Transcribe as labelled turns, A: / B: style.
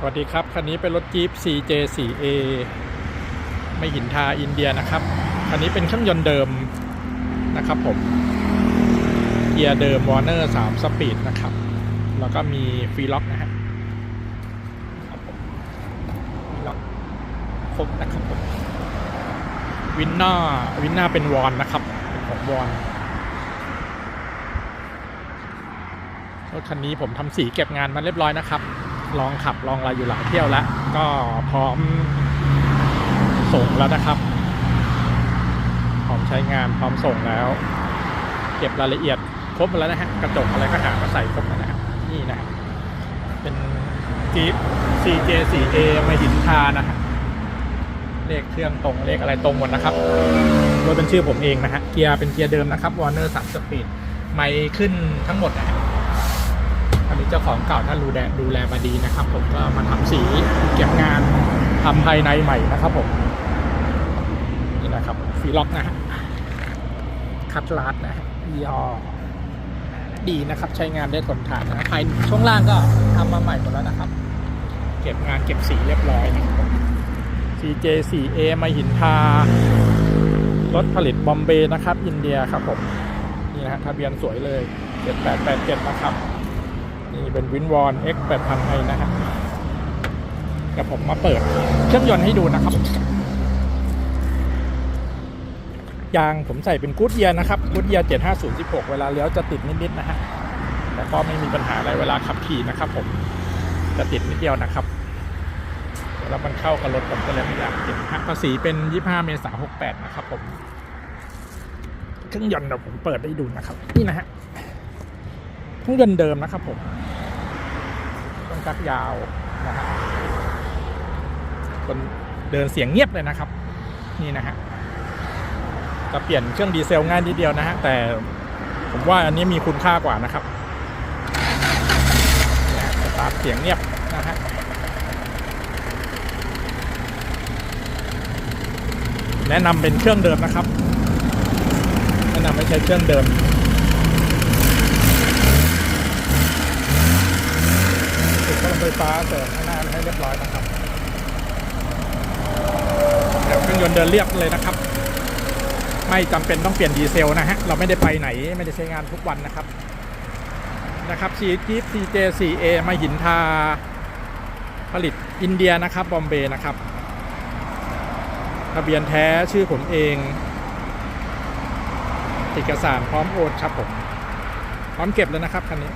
A: สวัสดีครับ คันนี้เป็นรถจี๊ป CJ 4A ไม่หินทาอินเดียนะครับ คันนี้เป็นเครื่องยนต์เดิมนะครับผม เกียร์เดิมวอร์เนอร์3สปีดนะครับ แล้วก็มีฟรีล็อกนะฮะครับฟีล็อกครบนะครับผม วินหน้าวินหน้าเป็นวอนนะครับ เป็นของวอนรถคันนี้ผมทำสีเก็บงานมาเรียบร้อยนะครับ ลองขับลองอะไรอยู่หลายเที่ยวแล้ว ก็พร้อมส่งแล้วนะครับ พร้อมใช้งานพร้อมส่งแล้ว เก็บรายละเอียดครบแล้วนะฮะกระจกอะไรก็หามาใส่ครบแล้วนะนี่นะเป็นจี๊ป CJ 4A มาหินทานะฮะเลขเครื่องตรงเลขอะไรตรงหมดนะครับรถเป็นชื่อผมเองนะฮะเกียร์เป็นเกียร์เดิมนะครับ Warner 3 Speed ไม่ขึ้นทั้งหมดนะฮะ อันนี้เจ้าของเก่าท่านดูแลดูแลมาดีนะครับ ผมก็มาทำสีเก็บงานทำภายในใหม่นะครับผมนี่นะครับฟีล็อกนะฮะคัตลาดนะยี่ห้อดีนะครับใช้งานได้ทนทานนะภายช่วงล่างก็ทำมาใหม่หมดแล้วนะครับ เก็บงานเก็บสีเรียบร้อยนะครับ CJ 4A มาหินทารถผลิตบอมเบย์นะครับ อินเดียครับผม นี่นะฮะทะเบียนสวยเลย 7887 นะครับ นี่เป็นวินวอน X 8000ไอนะฮะเดี๋ยวผมมาเปิดเครื่องยนต์ให้ดูนะครับ ยางผมใส่เป็นกูดเยียนะครับกูดเยีย75016 เวลาเลี้ยวจะติดนิดๆนะฮะแต่ก็ไม่มีปัญหาอะไรเวลาขับขี่นะครับผมจะติดนิดเดียวนะครับแล้วมันเข้ากับรถผมก็เลยไม่อยากติดฮะภาษีเป็น 25 เมษายน68 นะครับผม เครื่องยนต์เดี๋ยวผมเปิดให้ดูนะครับ นี่นะฮะ เครื่องยนต์เดิมนะครับผม ลักยาวนะฮะคนเดินเสียงเงียบเลยนะครับ นี่นะฮะจะเปลี่ยนเครื่องดีเซลง่ายนิดเดียวนะฮะแต่ผมว่าอันนี้มีคุณค่ากว่านะครับเสตาร์ทเสียงเงียบนะฮะแนะนำเป็นเครื่องเดิมนะครับ แนะนำไม่ใช่เครื่องเดิม ติดกระไฟฟ้า เสริมข้างหน้าให้เรียบร้อยนะครับเดี๋ยวเครื่องยนต์เดินเรียบเลยนะครับ ไม่จำเป็นต้องเปลี่ยนดีเซลนะฮะ เราไม่ได้ไปไหนไม่ได้ใช้งานทุกวันนะครับ นะครับซีจีฟ CJ4A มาหินทา ผลิตอินเดียนะครับ บอมเบย์นะครับ ทะเบียนแท้ชื่อผมเองเอกสารพร้อมโอนครับผม พร้อมเก็บแล้วนะครับคันนี้